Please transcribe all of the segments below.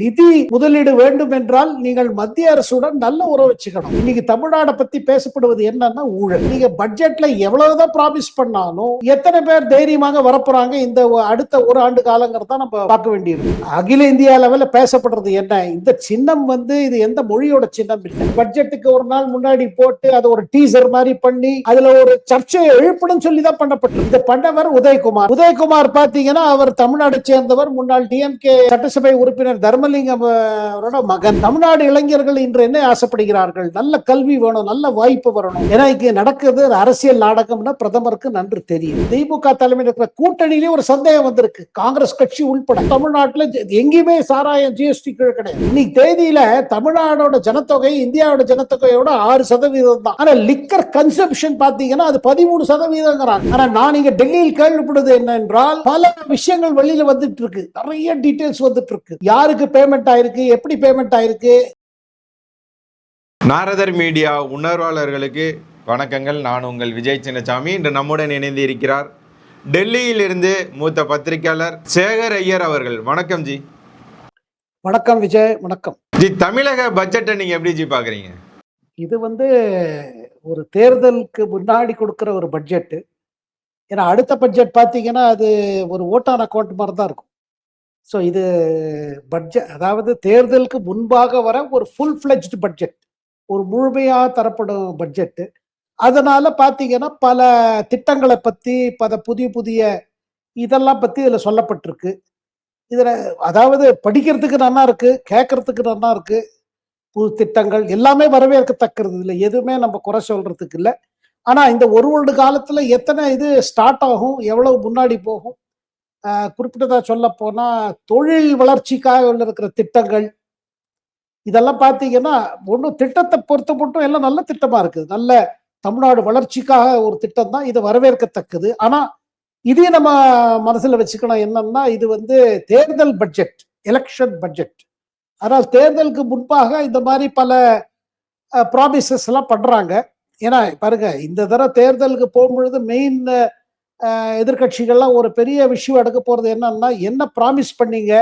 நிதி முதலீடு வேண்டும் என்றால் நீங்கள் மத்திய அரசுடன் நல்ல உறவு வச்சுக்கணும். இன்னைக்கு தமிழ்நாடை பத்தி பேசப்படுவது என்னன்னா ஊழல். நீங்க பட்ஜெட்ல எவ்வளவுதான் ப்ராமிஸ் பண்ணாலும் எத்தனை பேர் தைரியமாக வரப்போறாங்க இந்த அடுத்த ஒரு ஆண்டு காலங்கிறத நம்ம பார்க்க வேண்டியிருக்கு. அகில இந்திய அளவில் பேசப்படுறது என்ன? இந்த சின்னம் வந்து இது எந்த மொழியோட சின்னம் இல்லை. பட்ஜெட்டுக்கு ஒரு நாள் முன்னாடி போட்டு அதை ஒரு டீசர் மாதிரி பண்ணி அதுல ஒரு சர்ச்சையை எழுப்பணும் சொல்லி தான் பண்ணப்பட்டது. இந்த பண்ணவர் உதயகுமார். உதயகுமார் பாத்தீங்கன்னா அவர் தமிழ்நாடு சேர்ந்தவர். முன்னாள் டிஎம்கே சட்டசபை உறுப்பினர் தர்ம அஹ், அவரோட மகன். தமிழ்நாடு இளைஞர்கள் இன்று என்ன ஆசைப்படுகிறார்கள்? நல்ல கல்வி வேணும் நல்ல வாய்ப்பு வரணும். ஏன்னா நடக்குது அரசியல் நாடகம்னா பிரதமருக்கு நன்று தெரியும். திமுக தலைமையில் இருக்கிற கூட்டணியிலே ஒரு சந்தேகம் வந்திருக்கு. காங்கிரஸ் கட்சி உள்பட. தமிழ்நாட்டுல எங்கேயுமே சாராயம் ஜிஎஸ்டி கிடையாது. இன்னைக்கு தேதியில தமிழ்நாடோட ஜனத்தொகை இந்தியாவோட ஜனத்தொகையோட ஆறு சதவீதம் தான். ஆனா லிக்கர் கன்சம்ஷன் பாத்தீங்கன்னா அது பதிமூணு சதவீதங்கிறாங்க. ஆனா நான் இங்க டெல்லியில் கேள்விப்படுது என்னென்றால் பல விஷயங்கள் வெளியில வந்துட்டு இருக்கு. நிறைய டீட்டெயில்ஸ் வந்துட்டு இருக்கு. யாருக்கு பேமெண்ட் ஆயிருக்கு? எப்படி பேமெண்ட் ஆயிருக்கு? நாரதர் மீடியா உணர்வாளர்களுக்கு வணக்கங்கள். நான் உங்கள் விஜய் சின்னசாமி. இன்று நம்முடன் இணைந்து இருக்கிறார் டெல்லியிலிருந்து மூத்த பத்திரிகையாளர் சேகர் ஐயர் அவர்கள். வணக்கம் ஜி. வணக்கம் விஜய் வணக்கம். ஜி தமிழக பட்ஜெட்டை நீங்க எப்படி ஜி பாக்குறீங்க இது வந்து ஒரு தேர்தலுக்கு முன்னாடி கொடுக்கிற ஒரு பட்ஜெட் ஏன்னா அடுத்த பட்ஜெட் பார்த்தீங்கன்னா அது ஒரு ஓட்டான் அக்கௌண்ட் மாதிரி தான் இருக்கும். ஸோ இது பட்ஜெட் அதாவது தேர்தலுக்கு முன்பாக வர ஒரு ஃபுல் ஃப்ளெஜ்டு பட்ஜெட் ஒரு முழுமையாக தரப்படும் பட்ஜெட்டு அதனால பார்த்தீங்கன்னா பல திட்டங்களை பற்றி பல புதிய புதிய இதெல்லாம் பற்றி இதில் சொல்லப்பட்டிருக்கு. இதில் அதாவது படிக்கிறதுக்கு நல்லா இருக்கு கேட்கறதுக்கு நல்லா இருக்கு புது திட்டங்கள் எல்லாமே வரவேற்கத்தக்கிறது இல்லை எதுவுமே நம்ம குறை சொல்றதுக்கு இல்லை. ஆனால் இந்த ஒரு வருட காலத்தில் எத்தனை இது ஸ்டார்ட் ஆகும் எவ்வளவு முன்னாடி போகும் குறிப்பிட்டதாக குறிப்பிட்டதா சொல்ல போனா தொழில் வளர்ச்சிக்காக உள்ள இருக்கிற திட்டங்கள். இதெல்லாம் பார்த்தீங்கன்னா ஒன்றும் திட்டத்தை பொறுத்த மட்டும் எல்லாம் நல்ல திட்டமா இருக்குது. நல்ல தமிழ்நாடு வளர்ச்சிக்காக ஒரு திட்டம் தான். இது வரவேற்கத்தக்கது. ஆனா இதையும் நம்ம மனசுல வச்சுக்கணும். என்னன்னா இது வந்து தேர்தல் பட்ஜெட் எலெக்ஷன் பட்ஜெட். ஆனால் தேர்தலுக்கு முன்பாக இந்த மாதிரி பல ப்ராமிசஸ் எல்லாம் பண்றாங்க. ஏன்னா பாருங்க இந்த தடவை தேர்தலுக்கு போகும்பொழுது மெயின் எதிர்கட்சிகள்லாம் ஒரு பெரிய விஷயம் எடுக்க போறது என்னன்னா என்ன ப்ராமிஸ் பண்ணீங்க?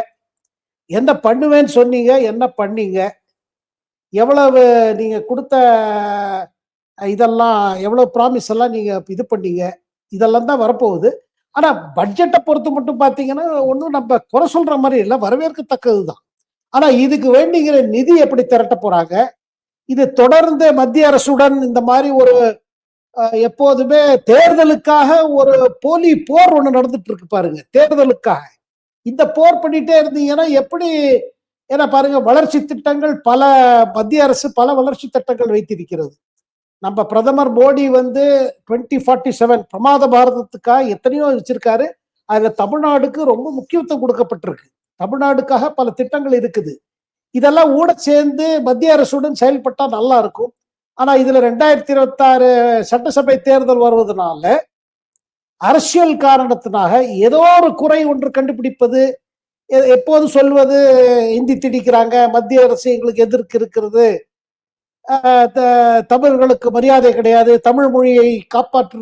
என்ன பண்ணுவேன்னு சொன்னீங்க? என்ன பண்ணீங்க? எவ்வளவு நீங்க கொடுத்த இதெல்லாம் எவ்வளவு ப்ராமிஸ் எல்லாம் நீங்க இது பண்ணீங்க? இதெல்லாம் தான் வரப்போகுது. ஆனா பட்ஜெட்டை பொறுத்து மட்டும் பார்த்தீங்கன்னா ஒன்றும் நம்ம குறை சொல்ற மாதிரி இல்லை. வரவேற்கத்தக்கது தான். ஆனா இதுக்கு வேண்டிங்கிற நிதி எப்படி திரட்ட போறாங்க? இது தொடர்ந்து மத்திய அரசுடன் இந்த மாதிரி ஒரு எப்போதுமே தேர்தலுக்காக ஒரு போலி போர் ஒன்று நடந்துட்டு இருக்கு பாருங்க தேர்தலுக்காக. இந்த போர் பண்ணிட்டே இருந்தீங்கன்னா எப்படி ஏன்னா பாருங்க வளர்ச்சி திட்டங்கள் பல மத்திய அரசு பல வளர்ச்சி திட்டங்கள் வைத்திருக்கிறது. நம்ம பிரதமர் மோடி வந்து டுவெண்ட்டி ஃபார்ட்டி செவன் பிரமாத பாரதத்துக்காக எத்தனையோ வச்சிருக்காரு. அதுல தமிழ்நாடுக்கு ரொம்ப முக்கியத்துவம் கொடுக்கப்பட்டிருக்கு. தமிழ்நாடுக்காக பல திட்டங்கள் இருக்குது. இதெல்லாம் கூட சேர்ந்து மத்திய அரசுடன் செயல்பட்டா நல்லா இருக்கும். ஆனா இதுல ரெண்டாயிரத்தி இருபத்தாறு சட்டசபை தேர்தல் வருவதனால அரசியல் காரணத்தினாக ஏதோ ஒரு குறை ஒன்று கண்டுபிடிப்பது எ- எப்போதும் சொல்வது இந்தி திணிக்கிறாங்க மத்திய அரசு எங்களுக்கு எதிர்க்கு இருக்கிறது த- தமிழர்களுக்கு மரியாதை கிடையாது தமிழ் மொழியை காப்பாற்று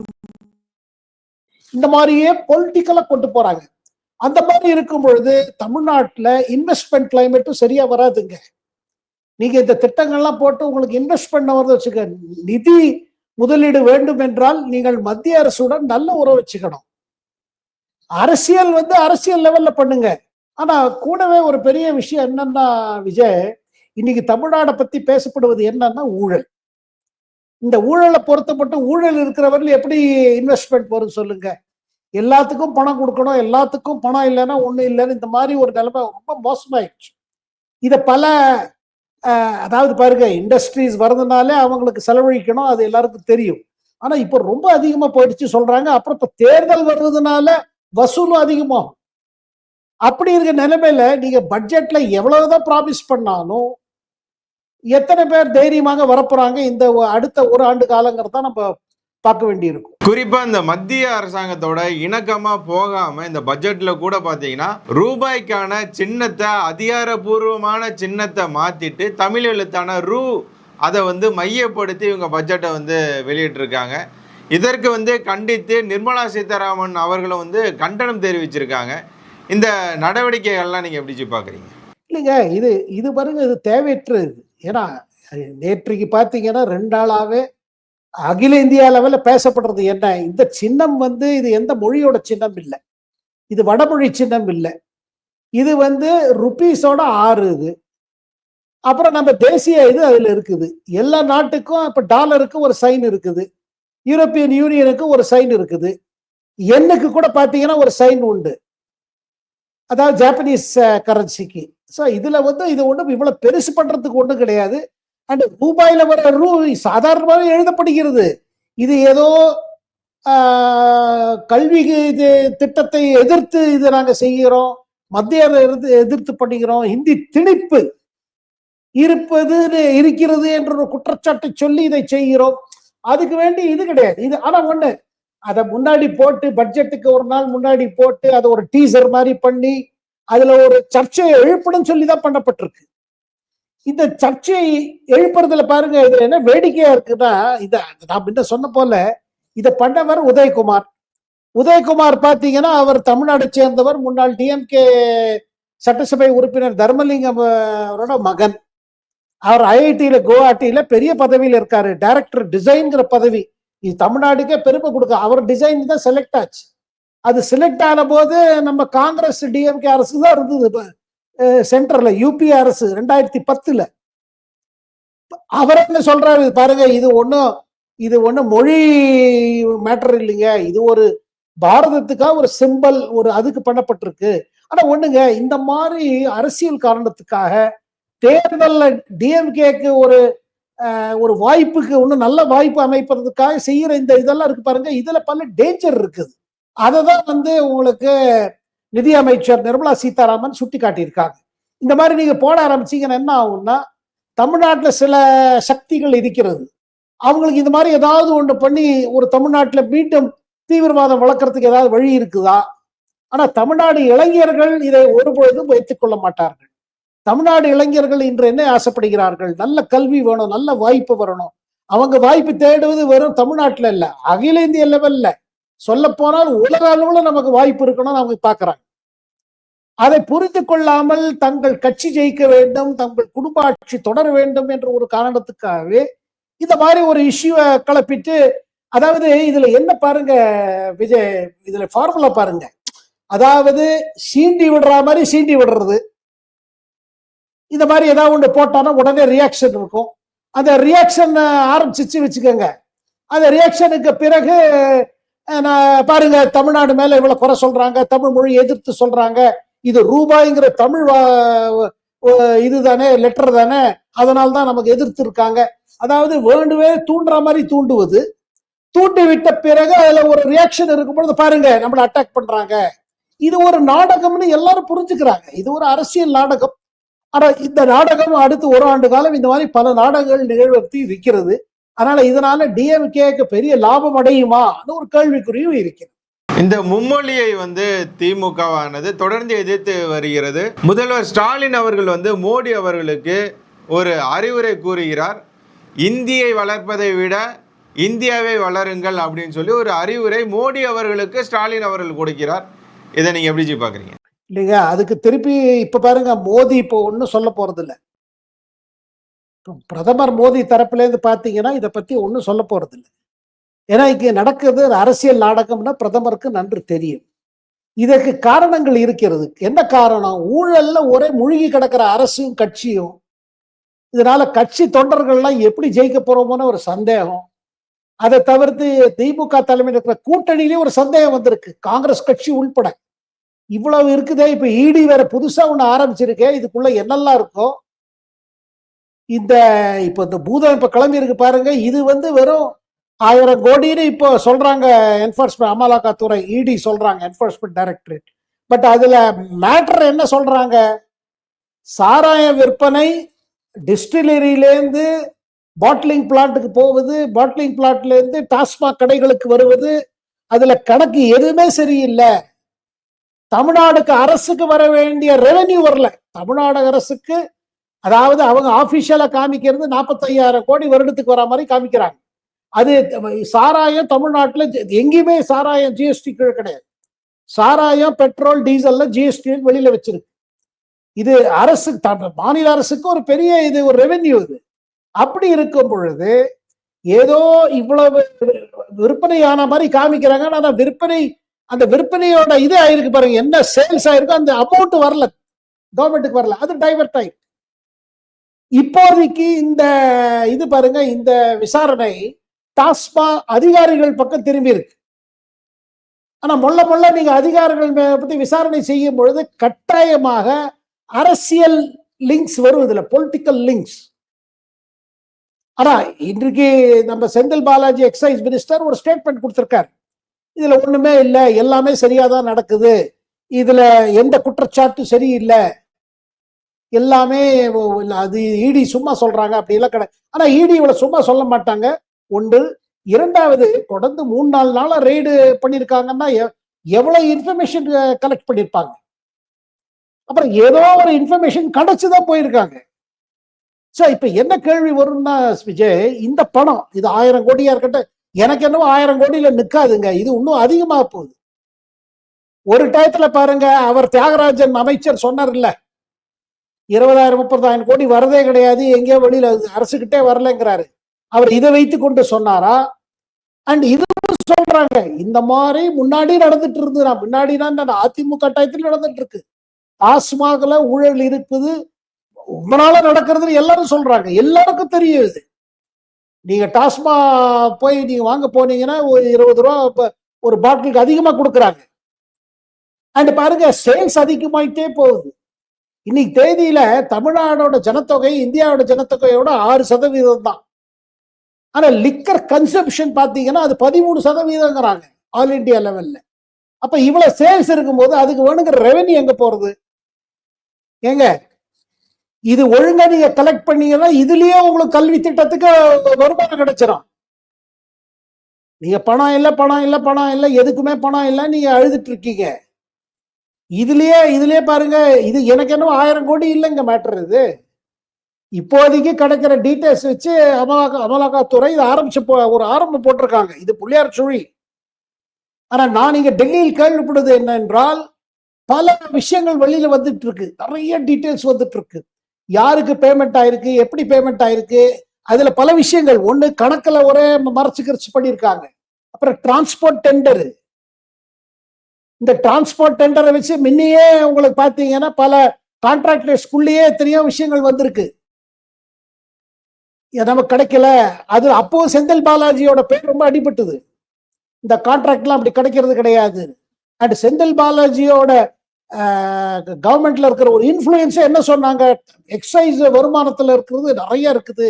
இந்த மாதிரியே பொலிட்டிக்கலா கொண்டு போறாங்க. அந்த மாதிரி இருக்கும் பொழுது தமிழ்நாட்டுல இன்வெஸ்ட்மெண்ட் கிளைமேட்டும் சரியா வராதுங்க. நீங்க இந்த திட்டங்கள்லாம் போட்டு உங்களுக்கு இன்வெஸ்ட் பண்ண வரத வச்சுக்க நிதி முதலீடு வேண்டும் என்றால் நீங்கள் மத்திய அரசுடன் நல்ல உறவு வச்சுக்கணும். அரசியல் வந்து அரசியல் லெவல்ல பண்ணுங்க. ஆனா கூடவே ஒரு பெரிய விஷயம் என்னன்னா விஜய் இன்னைக்கு தமிழ்நாடை பத்தி பேசப்படுவது என்னன்னா ஊழல். இந்த ஊழலை பொறுத்த மட்டும் ஊழல் இருக்கிறவர்கள் எப்படி இன்வெஸ்ட்மெண்ட் போறது சொல்லுங்க. எல்லாத்துக்கும் பணம் கொடுக்கணும் எல்லாத்துக்கும் பணம் இல்லைன்னா ஒண்ணும் இல்லைன்னு இந்த மாதிரி ஒரு நிலைமை ரொம்ப மோசமாயிடுச்சு. இதை பல அதாவது பாருங்க இண்டஸ்ட்ரீஸ் வர்றதுனாலே அவங்களுக்கு செலவழிக்கணும் அது எல்லாருக்கும் தெரியும். ஆனா இப்போ ரொம்ப அதிகமா போயிடுச்சு சொல்றாங்க. அப்புறம் இப்போ தேர்தல் வர்றதுனால வசூலும் அதிகமாகும். அப்படி இருக்க நிலைமையில நீங்க பட்ஜெட்ல எவ்வளவுதான் ப்ராமிஸ் பண்ணாலும் எத்தனை பேர் தைரியமாக வரப்போறாங்க? இந்த அடுத்த ஒரு ஆண்டு காலங்கிறத நம்ம பார்க்க வேண்டியிருக்கும். குறிப்பா இந்த மத்திய அரசாங்கத்தோட இணக்கமா போகாம இந்த பட்ஜெட்ல கூட பாத்தீங்கன்னா ரூபாய்க்கான சின்னத்தை அதிகாரப்பூர்வமான சின்னத்தை மாத்திட்டு தமிழ் எழுத்தான ரூ அதை வந்து மையப்படுத்தி இவங்க பட்ஜெட்டை வந்து வெளியிட்டிருக்காங்க. இதற்கு வந்து கண்டித்து நிர்மலா சீதாராமன் அவர்களும் வந்து கண்டனம் தெரிவிச்சிருக்காங்க. இந்த நடவடிக்கைகள்லாம் நீங்க எப்படி ஜி பாக்குறீங்க? இல்லைங்க இது இது பாருங்க இது தேவையற்றது. ஏன்னா நேற்றைக்கு பார்த்தீங்கன்னா ரெண்டு நாளாவே அகில இந்தியா லெவலில் பேசப்படுறது என்ன? இந்த சின்னம் வந்து இது எந்த மொழியோட சின்னம் இல்லை. இது வடமொழி சின்னம் இல்லை. இது வந்து ருபீஸோட ஆறு இது. அப்புறம் நம்ம தேசிய இது அதில் இருக்குது. எல்லா நாட்டுக்கும் இப்போ டாலருக்கு ஒரு சைன் இருக்குது. யூரோப்பியன் யூனியனுக்கு ஒரு சைன் இருக்குது. எண்ணுக்கு கூட பார்த்தீங்கன்னா ஒரு சைன் உண்டு. அதாவது ஜாப்பனீஸ் கரன்சிக்கு ஸோ இதில் வந்து இது ஒன்றும் இவ்வளோ பெருசு பண்ணுறதுக்கு ஒன்றும் கிடையாது. அண்ட் ரூபாயில வர ரூ சாதாரணமாகவே எழுதப்படுகிறது. இது ஏதோ கல்வி இது திட்டத்தை எதிர்த்து இது நாங்கள் செய்கிறோம். மத்திய அரசு எதிர்த்து பண்ணுகிறோம் ஹிந்தி திணிப்பு இருப்பது இருக்கிறது என்ற ஒரு குற்றச்சாட்டை சொல்லி இதை செய்கிறோம். அதுக்கு வேண்டி இது கிடையாது. இது ஆனா ஒண்ணு அதை முன்னாடி போட்டு பட்ஜெட்டுக்கு ஒரு நாள் முன்னாடி போட்டு அதை ஒரு டீசர் மாதிரி பண்ணி அதுல ஒரு சர்ச்சையை எழுப்பணும்னு சொல்லி தான் பண்ணப்பட்டிருக்கு. இந்த சர்ச்சையை எழுப்புறதுல பாருங்க இதுல என்ன வேடிக்கையா இருக்குன்னா இத நான் முன்ன சொன்ன போல இதை பண்ணவர் உதயகுமார். உதயகுமார் பாத்தீங்கன்னா அவர் தமிழ்நாடு சேர்ந்தவர் முன்னாள் டிஎம்கே சட்டசபை உறுப்பினர் தர்மலிங்கம் அவரோட மகன். அவர் ஐஐடியில குவஹாட்டியில பெரிய பதவியில் இருக்காரு. டைரக்டர் டிசைன்ங்கிற பதவி. இது தமிழ்நாடுக்கே பெருமை கொடுக்க அவர் டிசைன் தான் செலக்ட் ஆச்சு. அது செலக்ட் ஆன போது நம்ம காங்கிரஸ் டிஎம்கே அரசு தான் இருந்தது. சென்டர்ல யூபி அரசு ரெண்டாயிரத்தி பத்துல. அவர் என்ன சொல்றாரு பாருங்க இது ஒன்றும் இது ஒன்றும் மொழி மேட்டர் இல்லைங்க. இது ஒரு பாரதத்துக்காக ஒரு சிம்பல் ஒரு அதுக்கு பண்ணப்பட்டிருக்கு. ஆனா ஒண்ணுங்க இந்த மாதிரி அரசியல் காரணத்துக்காக தேர்தல்ல டிஎம்கேக்கு ஒரு ஒரு வாய்ப்புக்கு ஒன்றும் நல்ல வாய்ப்பு அமைப்பதற்காக செய்யற இந்த இதெல்லாம் இருக்கு பாருங்க இதுல பல டேஞ்சர் இருக்குது. அதை தான் வந்து உங்களுக்கு நிதியமைச்சர் நிர்மலா சீதாராமன் சுட்டி காட்டியிருக்காங்க இந்த மாதிரி நீங்க போட ஆரம்பிச்சீங்கன்னா என்ன ஆகும்னா தமிழ்நாட்டுல சில சக்திகள் இருக்கிறது. அவங்களுக்கு இந்த மாதிரி ஏதாவது ஒன்று பண்ணி ஒரு தமிழ்நாட்டுல மீண்டும் தீவிரவாதம் வளர்க்கறதுக்கு ஏதாவது வழி இருக்குதா? ஆனா தமிழ்நாடு இளைஞர்கள் இதை ஒருபொழுதும் வைத்துக் கொள்ள மாட்டார்கள். தமிழ்நாடு இளைஞர்கள் இன்று என்ன ஆசைப்படுகிறார்கள்? நல்ல கல்வி வேணும் நல்ல வாய்ப்பு வரணும். அவங்க வாய்ப்பு தேடுவது வெறும் தமிழ்நாட்டுல இல்ல அகில இந்திய லெவல்ல சொல்ல போனால் உலக அளவுல நமக்கு வாய்ப்பு இருக்கணும்னு அவங்க பாக்குறாங்க அதை புரிந்து கொள்ளாமல் தங்கள் கட்சி ஜெயிக்க வேண்டும் தங்கள் குடும்ப ஆட்சி தொடர வேண்டும் என்ற ஒரு காரணத்துக்காகவே இந்த மாதிரி ஒரு இஷ்யூவை கிளப்பிட்டு அதாவது இதுல என்ன பாருங்க விஜய் இதுல ஃபார்முலா பாருங்க. அதாவது சீண்டி விடுற மாதிரி சீண்டி விடுறது. இந்த மாதிரி ஏதாவது ஒன்று போட்டானா உடனே ரியாக்ஷன் இருக்கும். அந்த ரியாக்ஷன் ஆரம்பிச்சிச்சு வச்சுக்கோங்க. அந்த ரியாக்ஷனுக்கு பிறகு நான் பாருங்க தமிழ்நாடு மேல இவ்வளவு குறை சொல்றாங்க தமிழ் மொழி எதிர்த்து சொல்றாங்க. இது ரூபாய்ங்கிற தமிழ் வா- இதுதானே லெட்டர் தானே? அதனால தான் நமக்கு எதிர்த்து இருக்காங்க அதாவது வேண்டுவே தூண்டுற மாதிரி தூண்டுவது. தூண்டி விட்ட பிறகு அதுல ஒரு ரியாக்ஷன் இருக்கும் பொழுது பாருங்க நம்மள அட்டாக் பண்றாங்க. இது ஒரு நாடகம்னு எல்லாரும் புரிஞ்சுக்கிறாங்க. இது ஒரு அரசியல் நாடகம். ஆனா இந்த நாடகம் அடுத்து ஒரு ஆண்டு காலம் இந்த மாதிரி பல நாடகங்கள் நிகழ்வத்தி இருக்கிறது. அதனால இதனால டிஎம்கேக்கு பெரிய லாபம் அடையுமான்னு ஒரு கேள்விக்குறியும் இருக்கிறது. இந்த மும்மொழியை வந்து திமுகவானது தொடர்ந்து எதிர்த்து வருகிறது. முதல்வர் ஸ்டாலின் அவர்கள் வந்து மோடி அவர்களுக்கு ஒரு அறிவுரை கூறுகிறார். இந்தியை வளர்ப்பதை விட இந்தியாவை வளருங்கள் அப்படின்னு சொல்லி ஒரு அறிவுரை மோடி அவர்களுக்கு ஸ்டாலின் அவர்கள் கொடுக்கிறார். இதை நீங்க எப்படி ஜி பாக்குறீங்க? இல்லைங்க அதுக்கு திருப்பி இப்ப பாருங்க மோடி இப்போ ஒன்றும் சொல்ல போறது இல்லை பிரதமர் மோடி தரப்புல இருந்து பாத்தீங்கன்னா இதை பத்தி ஒன்றும் சொல்ல போறது இல்லை ஏன்னா இங்கே நடக்கிறது அரசியல் நாடகம்னா பிரதமருக்கு நன்று தெரியும். இதற்கு காரணங்கள் இருக்கிறது. என்ன காரணம்? ஊழல்ல ஒரே மூழ்கி கிடக்கிற அரசும் கட்சியும். இதனால கட்சி தொண்டர்கள்லாம் எப்படி ஜெயிக்க போறோமோன்னு ஒரு சந்தேகம். அதை தவிர்த்து திமுக தலைமையில் இருக்கிற கூட்டணியிலேயே ஒரு சந்தேகம் வந்திருக்கு. காங்கிரஸ் கட்சி உள்பட. இவ்வளவு இருக்குதே இப்ப இடி வேற புதுசா ஒண்ணு ஆரம்பிச்சிருக்கேன் இதுக்குள்ள என்னெல்லாம் இருக்கோ? இந்த இப்ப இந்த பூதம் இப்ப கிளம்பி இருக்கு பாருங்க. இது வந்து வெறும் ஆயிரம் கோடின்னு இப்போ சொல்றாங்க என்போர்ஸ்மெண்ட் அமலாக்கத்துறை இடி சொல்றாங்க என்போர்ஸ்மெண்ட் டைரக்டரேட் பட் அதுல மேட்டர் என்ன சொல்றாங்க? சாராய விற்பனை டிஸ்டிலரியிலேருந்து பாட்லிங் பிளான்ட்டுக்கு போவது பாட்லிங் பிளான்ட்லேருந்து டாஸ்மாக் கடைகளுக்கு வருவது அதுல கணக்கு எதுவுமே சரியில்லை. தமிழ்நாடுக்கு அரசுக்கு வர வேண்டிய ரெவென்யூ வரல. தமிழ்நாடு அரசுக்கு அதாவது அவங்க ஆபிஷியலா காமிக்கிறது நாற்பத்தையாயிரம் கோடி வருடத்துக்கு வர மாதிரி காமிக்கிறாங்க. அது சாராயம் தமிழ்நாட்டில் எங்கேயுமே சாராயம் ஜிஎஸ்டி கீழே கிடையாது. சாராயம் பெட்ரோல் டீசல்ல ஜிஎஸ்டி வெளியில வச்சிருக்கு. இது அரசு மாநில அரசுக்கு ஒரு பெரிய இது ஒரு ரெவென்யூ இது. அப்படி இருக்கும் பொழுது ஏதோ இவ்வளவு விற்பனையான மாதிரி காமிக்கிறாங்க. ஆனா விற்பனை அந்த விற்பனையோட இது ஆயிருக்கு பாருங்க. என்ன சேல்ஸ் ஆயிருக்கோ அந்த அமௌண்ட் வரல. கவர்மெண்ட்டுக்கு வரல. அது டைவர்ட் ஆயிருக்கு. இப்போதைக்கு இந்த இது பாருங்க இந்த விசாரணை டாஸ்மா அதிகாரிகள் பக்கம் திரும்பி இருக்கு ஆனா மொல்ல மொல்ல நீங்க அதிகாரிகள் பத்தி விசாரணை செய்யும் பொழுது கட்டாயமாக அரசியல் லிங்க்ஸ் வரும் இதுல பொலிட்டிக்கல் லிங்க்ஸ் ஆனா இன்றைக்கு நம்ம செந்தில் பாலாஜி எக்ஸைஸ் மினிஸ்டர் ஒரு ஸ்டேட்மெண்ட் கொடுத்திருக்காரு இதுல ஒண்ணுமே இல்லை எல்லாமே சரியா தான் நடக்குது இதுல எந்த குற்றச்சாட்டும் சரியில்லை எல்லாமே அது இடி சும்மா சொல்றாங்க அப்படி எல்லாம் கிடையாது ஆனா இடி இவ்வளவு சும்மா சொல்ல மாட்டாங்க ஒன்று இரண்டாவது தொடர்ந்து மூணு நாலு நாளா ரெய்டு பண்ணிருக்காங்கன்னா எவ்வளவு இன்ஃபர்மேஷன் கலெக்ட் பண்ணிருப்பாங்க? அப்புறம் ஏதோ ஒரு இன்ஃபர்மேஷன் கிடைச்சுதான் போயிருக்காங்க. சோ இப்ப என்ன கேள்வி வரும்னா விஜய் இந்த பணம் இது ஆயிரம் கோடியா இருக்கட்டும் எனக்கு என்னவோ ஆயிரம் கோடியில நிக்காதுங்க. இது இன்னும் அதிகமா போகுது. ஒரு டயத்துல பாருங்க அவர் தியாகராஜன் அமைச்சர் சொன்னார் இல்ல இருபதாயிரம் முப்பதாயிரம் கோடி வரதே கிடையாது எங்கேயோ வெளியில அரசுகிட்டே வரலங்கிறாரு. அவர் இதை வைத்து கொண்டு சொன்னாரா? அண்ட் இது சொல்றாங்க. இந்த மாதிரி முன்னாடி நடந்துட்டு இருந்தது நான் தான் இந்த அதிமுக கட்டாயத்தில் நடந்துட்டு இருக்கு. டாஸ்மாக்ல ஊழல் இருக்குது ரொம்ப நாளா நடக்கிறது எல்லாரும் சொல்றாங்க. எல்லாருக்கும் தெரியுது நீங்க டாஸ்மா போய் நீங்க வாங்க போனீங்கன்னா ஒரு இருபது ரூபா ஒரு பாட்டிலுக்கு அதிகமா கொடுக்குறாங்க. அண்ட் பாருங்க சேல்ஸ் அதிகமாயிட்டே போகுது. இன்னைக்கு தேதியில தமிழ்நாடோட ஜனத்தொகை இந்தியாவோட ஜனத்தொகையோட ஆறு சதவீதம் தான் ஆனால் லிக்கர் கன்சப்ஷன் பார்த்தீங்கன்னா அது பதிமூணு சதவீதங்கிறாங்க ஆல் இண்டியா லெவலில் அப்போ இவ்வளோ சேல்ஸ் இருக்கும்போது அதுக்கு வேணுங்கிற ரெவென்யூ எங்கே போகிறது ஏங்க இது ஒழுங்காக நீங்கள் கலெக்ட் பண்ணீங்கன்னா இதுலேயே உங்களுக்கு கல்வி திட்டத்துக்கு வருமானம் கிடைச்சிடும் நீங்க பணம் இல்லை பணம் இல்லை பணம் இல்லை எதுக்குமே பணம் இல்லை நீங்க அழுதுட்டு இருக்கீங்க. இதுலயே இதுலயே பாருங்க இது எனக்கு என்ன ஆயிரம் கோடி இல்லைங்க மேட்டர் இது. இப்போதைக்கு கிடைக்கிற டீட்டெயில்ஸ் வச்சு அமலாக்க அமலாக்கத்துறை இது ஆரம்பிச்சு போ- ஒரு ஆரம்பம் போட்டிருக்காங்க. இது புள்ளியார் சுழி. ஆனா நான் இங்க டெல்லியில் கேள்விப்படுது என்னென்றால் பல விஷயங்கள் வெளியில வந்துட்டு இருக்கு நிறைய டீட்டெயில்ஸ் வந்துட்டு இருக்கு யாருக்கு பேமெண்ட் ஆயிருக்கு? எப்படி பேமெண்ட் ஆயிருக்கு? அதுல பல விஷயங்கள். ஒண்ணு கணக்குல ஒரே மறைச்சு கிரச்சு பண்ணியிருக்காங்க. அப்புறம் டிரான்ஸ்போர்ட் டெண்டர் இந்த டிரான்ஸ்போர்ட் டெண்டரை வச்சு முன்னையே உங்களுக்கு பாத்தீங்கன்னா பல கான்ட்ராக்டர்ஸ்குள்ளேயே எத்தனையோ விஷயங்கள் வந்திருக்கு. நமக்கு கிடைக்கல. அது அப்போ செந்தில் பாலாஜியோட பேர் ரொம்ப அடிபட்டது. இந்த கான்ட்ராக்ட்லாம் அப்படி கிடைக்கிறது கிடையாது. அண்ட் செந்தில் பாலாஜியோட கவர்மெண்ட்ல இருக்கிற ஒரு இன்ஃப்ளூயன்ஸ் என்ன சொன்னாங்க? எக்ஸைஸ் வருமானத்துல இருக்கிறது நிறைய இருக்குது.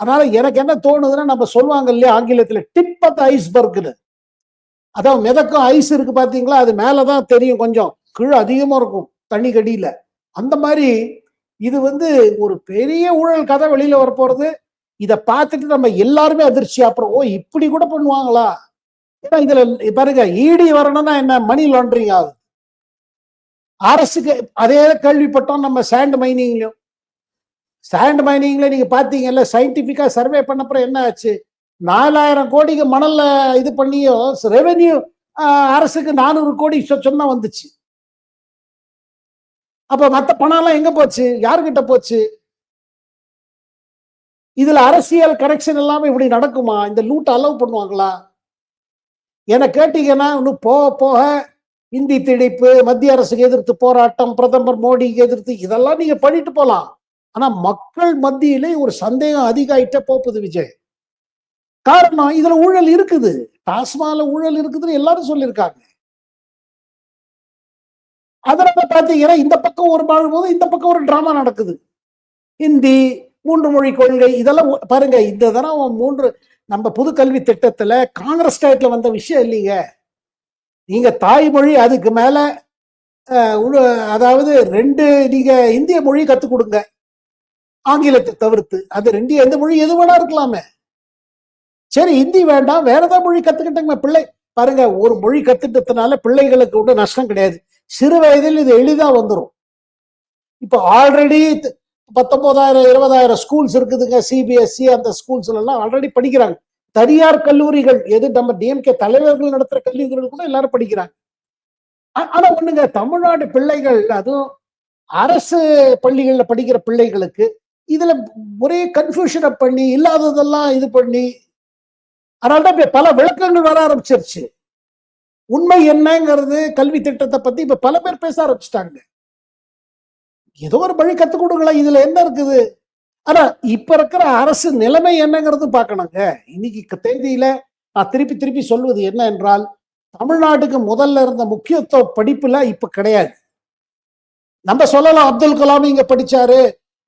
அதனால எனக்கு என்ன தோணுதுன்னா நம்ம சொல்லுவாங்க இல்லையா ஆங்கிலத்துல டிப் ஆஃப் ஐஸ்பர்க்னு அதான் மிதக்கும் ஐஸ் இருக்கு பாத்தீங்களா அது மேலதான் தெரியும் கொஞ்சம். கீழே அதிகமா இருக்கும் தண்ணி கடியில. அந்த மாதிரி இது வந்து ஒரு பெரிய ஊழல் கதை வெளியில வரப்போறது இதை பார்த்துட்டு நம்ம எல்லாருமே அதிர்ச்சி. அப்புறம் ஓ இப்படி கூட பண்ணுவாங்களா? ஏன்னா இதுல பாருங்க ஈடி வரணும்னா என்ன? மணி லாண்டரிங் ஆகுது. அரசுக்கு அதே கேள்விப்பட்டோம் நம்ம சாண்ட் மைனிங்லயும் சாண்ட் மைனிங்ல நீங்க பாத்தீங்கல்ல சயின்டிபிக்கா சர்வே பண்ணப்புறம் என்ன ஆச்சு? நாலாயிரம் கோடிக்கு மணல்ல இது பண்ணியும் ரெவென்யூ அரசுக்கு நானூறு கோடி சொ- சொன்னா வந்துச்சு. அப்ப மத்த பணம் எல்லாம் எங்க போச்சு? யாருக்கிட்ட போச்சு? இதுல அரசியல் கனெக்ஷன் எல்லாமே இப்படி நடக்குமா? இந்த லூட் அலோவ் பண்ணுவாங்களா? என கேட்டீங்கன்னா இன்னும் போக போக இந்தி திணிப்பு மத்திய அரசுக்கு எதிர்த்து போராட்டம் பிரதமர் மோடிக்கு எதிர்த்து இதெல்லாம் நீங்க பண்ணிட்டு போலாம். ஆனா மக்கள் மத்தியிலே ஒரு சந்தேகம் அதிகாயிட்ட போப்புது விஜய். காரணம் இதுல ஊழல் இருக்குது. டாஸ்மால ஊழல் இருக்குதுன்னு எல்லாரும் சொல்லியிருக்காங்க. அதனால பாத்தீங்கன்னா இந்த பக்கம் ஒரு போது இந்த பக்கம் ஒரு டிராமா நடக்குது. ஹிந்தி மூன்று மொழி கொள்கை இதெல்லாம் பாருங்க இந்த தடவை மூன்று நம்ம புது கல்வி திட்டத்துல காங்கிரஸ் ஸ்டேட்ல வந்த விஷயம் இல்லைங்க. நீங்க தாய்மொழி அதுக்கு மேல அதாவது ரெண்டு நீங்க இந்திய மொழி கத்துக் கொடுங்க. ஆங்கிலத்தை தவிர்த்து அது ரெண்டு எந்த மொழி எது வேணா இருக்கலாமே. சரி ஹிந்தி வேண்டாம் வேற ஏதாவது மொழி கத்துக்கிட்டங்க பிள்ளை பாருங்க ஒரு மொழி கத்துட்டதுனால பிள்ளைகளுக்கு ஒன்றும் நஷ்டம் கிடையாது. சிறு வயதில் இது எளிதா வந்துடும் இப்போ ஆல்ரெடி பத்தொன்பதாயிரம் இருபதாயிரம் ஸ்கூல்ஸ் இருக்குதுங்க சிபிஎஸ்சி அந்த ஸ்கூல்ஸ்ல எல்லாம் ஆல்ரெடி படிக்கிறாங்க. தனியார் கல்லூரிகள் எது நம்ம டிஎம்கே தலைவர்கள் நடத்துற கல்லூரிகள் கூட எல்லாரும் படிக்கிறாங்க. ஆ- ஆனா ஒண்ணுங்க தமிழ்நாடு பிள்ளைகள் அதுவும் அரசு பள்ளிகளில் படிக்கிற பிள்ளைகளுக்கு இதுல ஒரே கன்ஃபியூஷனை பண்ணி இல்லாததெல்லாம் இது பண்ணி அதனால்தான் இப்ப பல விளக்கங்கள் வர ஆரம்பிச்சிருச்சு. உண்மை என்னங்கிறது கல்வி திட்டத்தை பத்தி இப்ப பல பேர் பேச ஆரம்பிச்சிட்டாங்க. ஏதோ ஒரு வழி கத்துக் கொடுங்களேன் இதுல என்ன இருக்குது? ஆனா இப்ப இருக்கிற அரசு நிலைமை என்னங்கிறது பார்க்கணுங்க. இன்னைக்கு தேதியில நான் திருப்பி திருப்பி சொல்வது என்ன என்றால் தமிழ்நாட்டுக்கு முதல்ல இருந்த முக்கியத்துவ படிப்புல இப்ப கிடையாது. நம்ம சொல்லலாம் அப்துல் கலாம் இங்க படிச்சாரு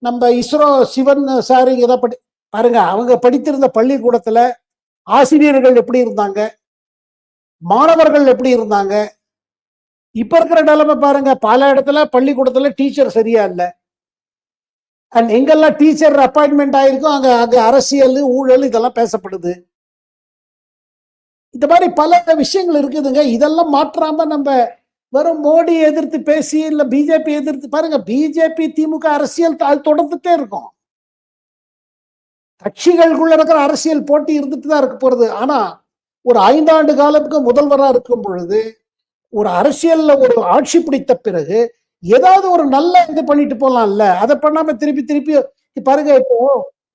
நம்ம இஸ்ரோ சிவன் சார் இங்க தான் படி பாருங்க அவங்க படித்திருந்த பள்ளிக்கூடத்துல ஆசிரியர்கள் எப்படி இருந்தாங்க? மாணவர்கள் எப்படி இருந்தாங்க? இப்ப இருக்கிற நிலைமை பாருங்க. பல இடத்துல பள்ளிக்கூடத்துல டீச்சர் சரியா இல்லை. அண்ட் எங்கெல்லாம் டீச்சர் அப்பாயின்மெண்ட் ஆயிருக்கும் அங்க அங்க அரசியல் ஊழல் இதெல்லாம் பேசப்படுது. இந்த மாதிரி பல விஷயங்கள் இருக்குதுங்க. இதெல்லாம் மாற்றாம நம்ம வெறும் மோடி எதிர்த்து பேசி இல்ல பிஜேபி எதிர்த்து பாருங்க பிஜேபி திமுக அரசியல் அது தொடர்ந்துட்டே இருக்கும். கட்சிகளுக்குள்ள இருக்கிற அரசியல் போட்டி இருந்துட்டு தான் இருக்க போறது. ஆனா ஒரு ஐந்தாண்டு காலத்துக்கு முதல்வராக இருக்கும் பொழுது ஒரு அரசியல்ல ஒரு ஆட்சி பிடித்த பிறகு ஏதாவது ஒரு நல்ல இது பண்ணிட்டு போலாம்ல. அதை பண்ணாம திருப்பி திருப்பி பாருங்க இப்போ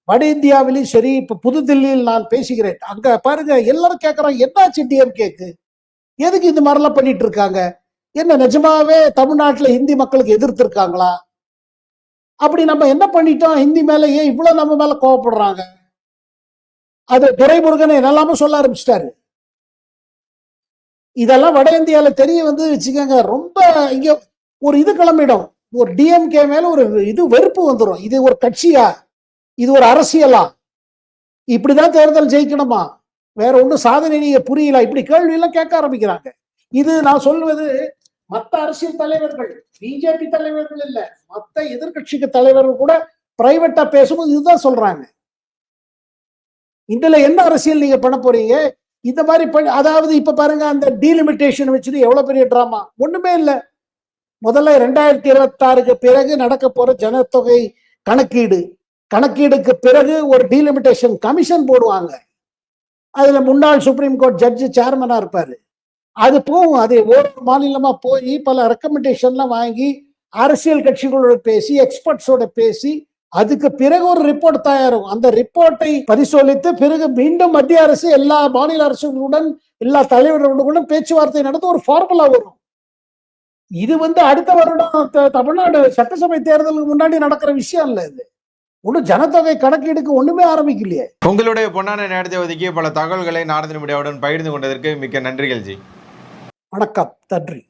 வட இந்தியாவிலையும் சரி இப்ப புதுதில்லியில் நான் பேசுகிறேன். அங்க பாருங்க எல்லாரும் கேட்கறாங்க என்னாச்சு டிஎம்கேக்கு? எதுக்கு இந்த மாதிரிலாம் பண்ணிட்டு இருக்காங்க என்ன நிஜமாவே தமிழ்நாட்டுல ஹிந்தி மக்களுக்கு எதிர்த்து இருக்காங்களா அப்படி நம்ம என்ன பண்ணிட்டோம்? ஹிந்தி மேல ஏன் இவ்வளவு நம்ம மேல கோவப்படுறாங்க? அது துரைமுருகன் என்னெல்லாமோ சொல்ல ஆரம்பிச்சிட்டாரு. இதெல்லாம் வட இந்தியால தெரிய வந்து வச்சுக்கோங்க ரொம்ப இங்க ஒரு இது கிளம்பிடும். ஒரு டிஎம்கே மேல ஒரு இது வெறுப்பு வந்துடும் இது ஒரு கட்சியா? இது ஒரு அரசியலா? இப்படிதான் தேர்தல் ஜெயிக்கணுமா? வேற ஒன்றும் சாதனை நீங்க புரியல. இப்படி கேள்வி எல்லாம் கேட்க ஆரம்பிக்கிறாங்க. இது நான் சொல்வது மத்த அரசியல் தலைவர்கள் பிஜேபி தலைவர்கள் இல்ல மத்த எதிர்கட்சிக்கு தலைவர்கள் கூட பிரைவேட்டா பேசும்போது இதுதான் சொல்றாங்க. இதுல என்ன அரசியல் நீங்க பண்ண போறீங்க? இந்த மாதிரி பண்ணி அதாவது இப்ப பாருங்க அந்த டீலிமிட்டேஷன் வச்சுட்டு எவ்வளவு பெரிய டிராமா ஒண்ணுமே இல்லை. முதல்ல ரெண்டாயிரத்தி இருபத்தி ஆறுக்கு பிறகு நடக்க போற ஜனத்தொகை கணக்கீடு. கணக்கீடுக்கு பிறகு ஒரு டீலிமிட்டேஷன் கமிஷன் போடுவாங்க. அதுல முன்னாள் சுப்ரீம் கோர்ட் ஜட்ஜு சேர்மனா இருப்பாரு. அது போகும். அது ஒரு மாநிலமா போய் பல ரெக்கமெண்டேஷன்லாம் வாங்கி அரசியல் கட்சிகளோட பேசி எக்ஸ்பர்ட்ஸோட பேசி அதுக்கு பிறகு ஒரு ரிப்போர்ட் தயாராகும் அந்த ரிப்போர்ட்டை பரிசோதித்து பிறகு மீண்டும் மத்திய அரசு எல்லா மாநில அரசுகளுடன் எல்லா தலைவர்களுடன் பேச்சுவார்த்தை நடந்து ஒரு ஃபார்முலா வரும். இது வந்து அடுத்த வருடம் தமிழ்நாடு சட்டசபை தேர்தலுக்கு முன்னாடி நடக்கிற விஷயம் இல்ல இது. ஒன்றும் ஜனத்தொகை கணக்கீடுக்கு ஒண்ணுமே ஆரம்பிக்கலையே. உங்களுடைய பொன்னான நேரத்தை ஒதுக்கி பல தகவல்களை நாரதன் மீடியாவுடன் பகிர்ந்து கொண்டதற்கு மிக்க நன்றிகள் ஜி. வணக்கம். நன்றி.